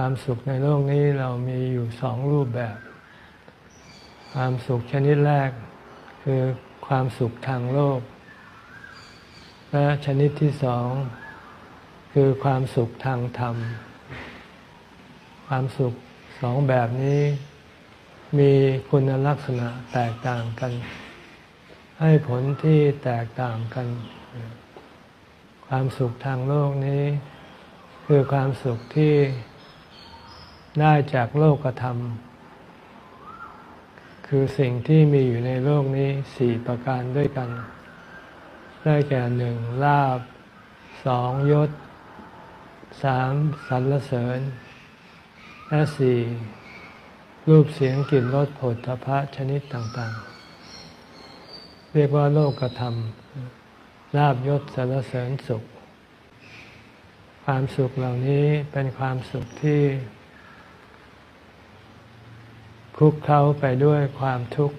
ความสุขในโลกนี้เรามีอยู่สองรูปแบบ ความสุขชนิดแรก คือความสุขทางโลก และชนิดที่สอง คือความสุขทางธรรม ความสุขสองแบบนี้มีคุณลักษณะแตกต่างกัน ให้ผลที่แตกต่างกัน ความสุขทางโลกนี้ คือความสุขที่ ได้จากโลกธรรม คือสิ่งที่มีอยู่ในโลกนี้สี่ประการด้วยกัน ได้แก่หนึ่งลาบสองยศสามสรรเสริญ และสี่รูปเสียงกลิ่นรสผลทพะชนิดต่างๆ เรียกว่าโลกธรรมลาบยศสรรเสริญสุข ความสุขเหล่านี้เป็นความสุขที่ คลุกเคล้าไปด้วยความทุกข์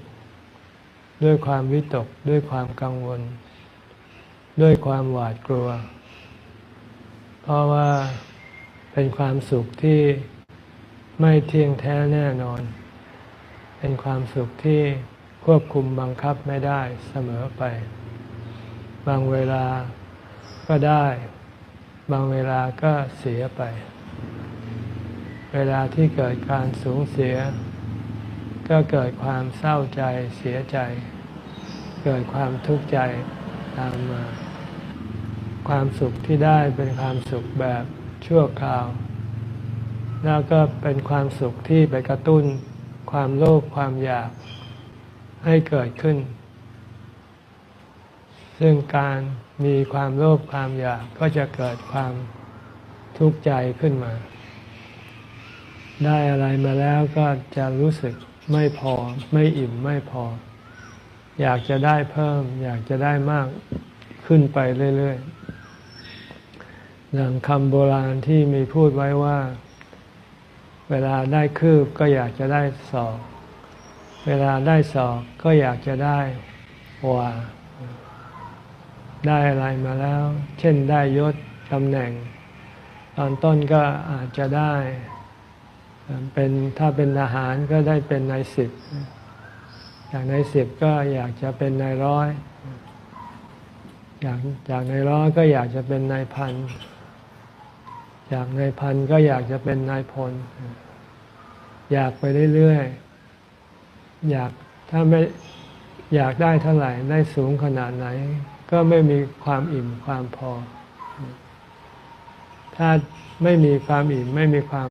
ด้วยความวิตก ด้วยความกังวล ด้วยความหวาดกลัว เพราะว่าเป็นความสุขที่ไม่เที่ยงแท้แน่นอน เป็นความสุขที่ควบคุมบังคับไม่ได้เสมอไป บางเวลาก็ได้ บางเวลาก็เสียไป เวลาที่เกิดการสูญเสีย ก็เกิดความเศร้าใจเสียใจ เกิดความทุกข์ใจตามมา ความสุขที่ได้เป็นความสุขแบบชั่วคราว แล้วก็เป็นความสุขที่ไปกระตุ้นความโลภความอยากให้เกิดขึ้น ซึ่งการมีความโลภความอยากก็จะเกิดความทุกข์ใจขึ้นมา ได้อะไรมาแล้วก็จะรู้สึก ไม่พอ ไม่อิ่มไม่พอ อยากจะได้เพิ่ม อยากจะได้มากขึ้นไปเรื่อยๆอย่างคำโบราณที่มีพูดไว้ว่า เวลาได้คืบก็อยากจะได้ศอก เวลาได้ศอกก็อยากจะได้วาได้อะไรมาแล้ว เช่นได้ยศตำแหน่ง ตอนต้นก็อาจจะได้ เป็นถ้าเป็นทหารก็ได้เป็นนายสิบจากนายสิบก็อยากจะเป็นนายร้อยอยากจากนายร้อยก็อยากจะเป็นนายพันจากนายพันก็อยากจะเป็นนายพล อยากไปเรื่อยๆอยากถ้าไม่อยากได้เท่าไหร่ได้สูงขนาดไหน ก็ไม่มีความอิ่มความพอ ถ้าไม่มีความอิ่มไม่มีความ